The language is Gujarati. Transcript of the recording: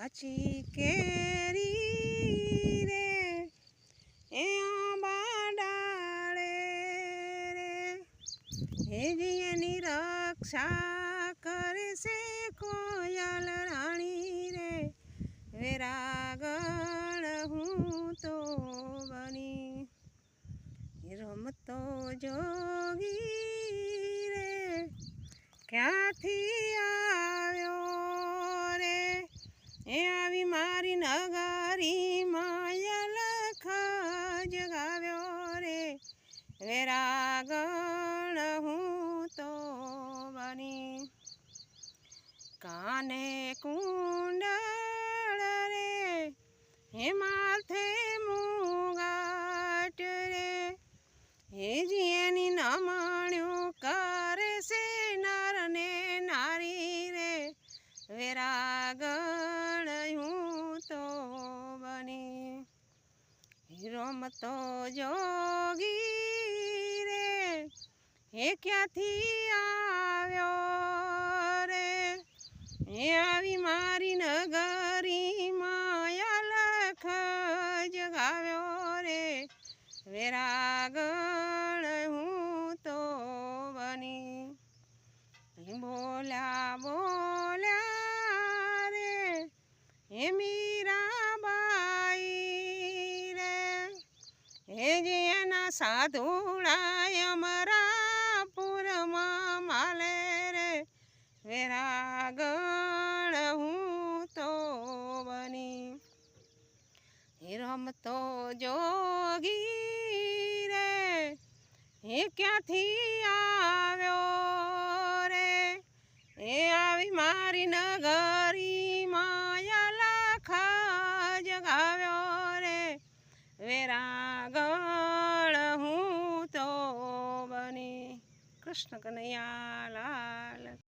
કાચી કેરી રે એ આંબા ડાળે રે. હે જીની રક્ષા કરશે કોયલ રાણી રે. વેરાગળ હું તો બની રમતો જોગી રે. ક્યાંથી વેરાગણ હું તો બની કાને કુંડળ રે? હે માથે મુગાટ રે? હે જીએની નમણ્યું કરે છે નર ને નારી રે? વેરાગણ હું તો બની. રમતો જોગી હે ક્યાંથી આવ્યો રે? હે આવી મારી નગરી માયા લખ જગાવ્યો રે. વેરાગણ હું તો બની. બોલ્યા બોલ્યા રે. હે મીરાબાઈ રે. હે જે એના સાધુડા અમરાપુરમાં માલે રે વેરાગણ હું તો બની. રમતો જોગી રે, એ ક્યાંથી આવ્યો રે? એ આવી મારી નગરી માયા લાખ જગાવ્યો રે. વેરાગણ હું તો બની. કૃષ્ણ કનૈયા